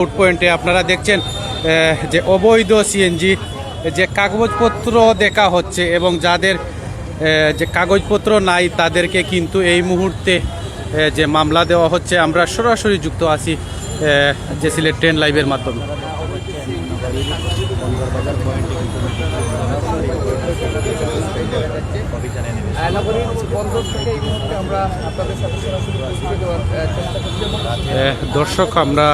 Food পয়েন্টে আপনারা দেখছেন যে অবৈধ সিএনজি যে কাগজপত্র দেখা হচ্ছে এবং যাদের যে কাগজপত্র নাই তাদেরকে কিন্তু এই মুহূর্তে যে মামলা দেওয়া হচ্ছে, আমরা সরাসরি যুক্ত আছি যে সিলেট ট্রেন লাইভের মাধ্যমে। দর্শক, আমরা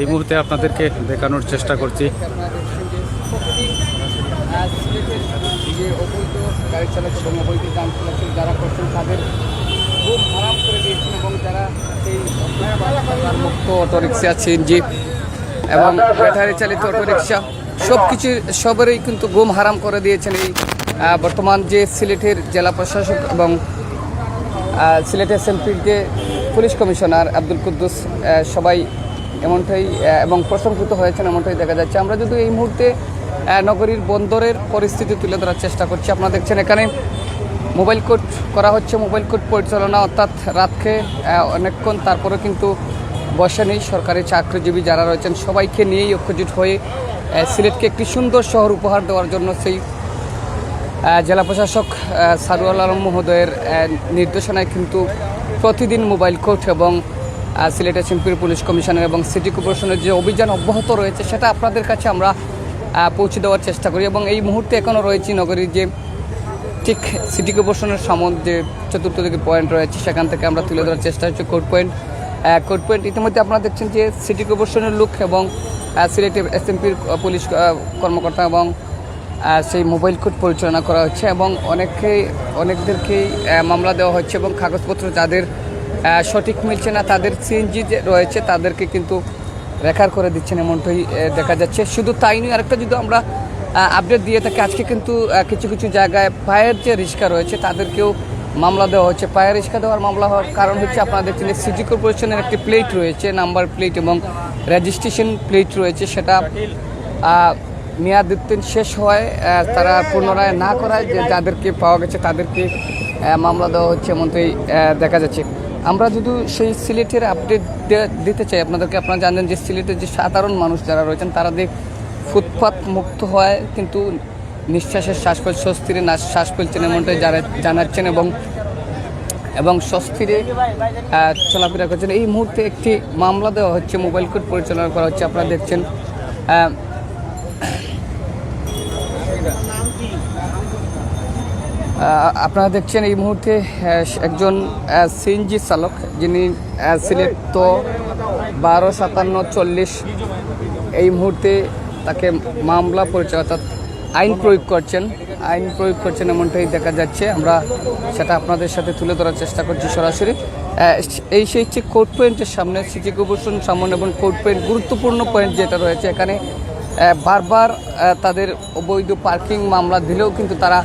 এই মুহূর্তে আপনাদেরকে দেখানোর চেষ্টা করছি। গাড়ি চালক এবং যান যারা এবং ব্যাটারি চালিত অটোরিক্সা সব কিছু সবেরই কিন্তু গুম হারাম করে দিয়েছেন এই বর্তমান যে সিলেটের জেলা প্রশাসক এবং সিলেটের সিলেট এসএমপির যে পুলিশ কমিশনার আব্দুল কুদ্দুস সবাই এমনটাই এবং প্রশংসিত হয়েছেন এমনটাই দেখা যাচ্ছে। আমরা যদি এই মুহূর্তে নগরীর বন্দরের পরিস্থিতি তুলে ধরার চেষ্টা করছি, আপনারা দেখছেন এখানে মোবাইল কোর্ট, করা হচ্ছে মোবাইল কোর্ট পরিচালনা, অর্থাৎ রাতকে অনেকক্ষণ তারপরে কিন্তু বসে নেই সরকারি চাকরিজীবী যারা রয়েছেন, সবাইকে নিয়েই ঐক্যজোট হয়ে সিলেটকে একটি সুন্দর শহর উপহার দেওয়ার জন্য সেই জেলা প্রশাসক সারুয়াল আলম মহোদয়ের নির্দেশনায় কিন্তু প্রতিদিন মোবাইল কোর্ট এবং আহ, সিলেট এসএমপির পুলিশ কমিশনার এবং সিটি কর্পোরেশনের যে অভিযান অব্যাহত রয়েছে সেটা আপনাদের কাছে আমরা পৌঁছে দেওয়ার চেষ্টা করি এবং এই মুহূর্তে এখনও রয়েছি নগরীর যে ঠিক সিটি কর্পোরেশনের সামন যে চতুর্থ দিকে পয়েন্ট রয়েছে সেখান থেকে আমরা তুলে ধরার চেষ্টা হচ্ছে কোর্ট পয়েন্ট। কোর্ট পয়েন্ট ইতিমধ্যে আপনারা দেখছেন যে সিটি কর্পোরেশনের লোক এবং সিলেট এসএমপির পুলিশ কর্মকর্তা এবং সেই মোবাইল কোর্ট পরিচালনা করা হচ্ছে এবং অনেককেই অনেকদেরকেই মামলা দেওয়া হচ্ছে এবং কাগজপত্র যাদের সঠিক মিলছে না, তাদের সিএনজি যে রয়েছে তাদেরকে কিন্তু রেখার করে দিচ্ছেন এমনটাই দেখা যাচ্ছে। শুধু তাই নয়, আরেকটা যদি আমরা আপডেট দিয়ে থাকি, আজকে কিন্তু কিছু কিছু জায়গায় পায়ের যে রিক্সা রয়েছে, তাদেরকেও মামলা দেওয়া হচ্ছে। পায়ের রিক্সা দেওয়ার মামলা হওয়ার কারণ হচ্ছে আপনারা দেখছেন যে সিটি কর্পোরেশনের একটি প্লেট রয়েছে নাম্বার প্লেট এবং রেজিস্ট্রেশন প্লেট রয়েছে, সেটা মেয়াদ উত্তীর্ণ শেষ হয় তারা পুনরায় না করায়, যে যাদেরকে পাওয়া গেছে তাদেরকে মামলা দেওয়া হচ্ছে এমনটাই দেখা যাচ্ছে। আমরা যদি সেই সিলেটের আপডেট দিতে চাই, আপনাদেরকে আপনারা জানেন যে সিলেটের যে সাধারণ মানুষ যারা রয়েছেন, তারা দেখ ফুটপাত মুক্ত হয়, কিন্তু নিঃশ্বাসের শ্বাস স্বস্তিরে না শ্বাস ফেলছেন এমনটাই জানা- জানাচ্ছেন এবং এবং স্বস্তিরে চলাফেরা করছেন। এই মুহূর্তে একটি মামলা দেওয়া হচ্ছে, মোবাইল কোর্ট পরিচালনা করা হচ্ছে, আপনারা দেখছেন। আপনারা দেখছেন এই মুহূর্তে একজন সিএনজি চালক, যিনি সিলেট তো বারো সাতান্ন চল্লিশ এই মুহূর্তে তাকে মামলা পরিচয় অর্থাৎ আইন প্রয়োগ করছেন। আইন প্রয়োগ করছেন এমনটাই দেখা যাচ্ছে। আমরা সেটা আপনাদের সাথে তুলে ধরার চেষ্টা করছি সরাসরি। এই সেই হচ্ছে কোর্ট পয়েন্টের সামনে, সিটি কর্পোরেশন সামনে এবং কোর্ট পয়েন্ট, গুরুত্বপূর্ণ পয়েন্ট যেটা রয়েছে এখানে বারবার তাদের অবৈধ পার্কিং মামলা দিলেও কিন্তু তারা